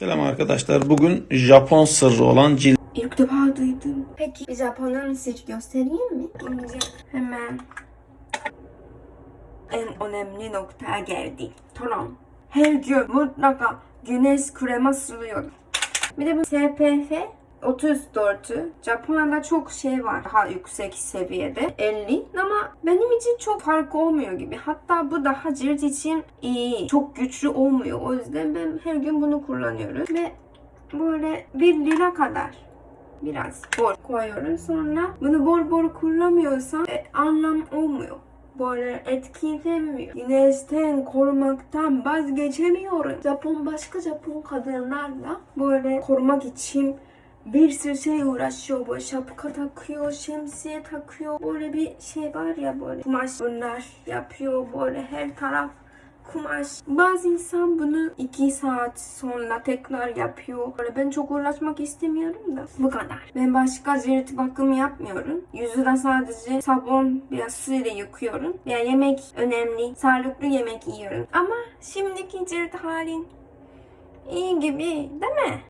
Selam arkadaşlar. Bugün Japon sırrı olan cilt İlk defa duydum. Peki bir Japon'un siz göstereyim mi? Hemen en önemli noktaya geldik. Tamam. Her gün mutlaka güneş kremi sürüyorum. Bir de bu SPF 34'ü. Japonya'da çok şey var daha yüksek seviyede 50 ama benim için çok fark olmuyor gibi. Hatta bu daha cilt için iyi. Çok güçlü olmuyor. O yüzden ben her gün bunu kullanıyorum ve böyle 1 lira kadar biraz bol koyuyoruz. Sonra bunu bol bol kullanmıyorsan e, anlam olmuyor. Böyle etkilemiyor. Güneşten korumaktan vazgeçemiyorum. Japon başka Japon kadınlarla böyle korumak için bir sürü şey uğraşıyor. Böyle şapka takıyor, şemsiye takıyor. Böyle bir şey var ya böyle kumaş bunlar yapıyor. Böyle her taraf kumaş. Bazı insan bunu iki saat sonra tekrar yapıyor. Böyle ben çok uğraşmak istemiyorum da. Bu kadar. Ben başka cilt bakımı yapmıyorum. Yüzü de sadece sabun biraz suyla yıkıyorum. Yani yemek önemli. Sağlıklı yemek yiyorum. Ama şimdiki cilt halin iyi gibi değil mi?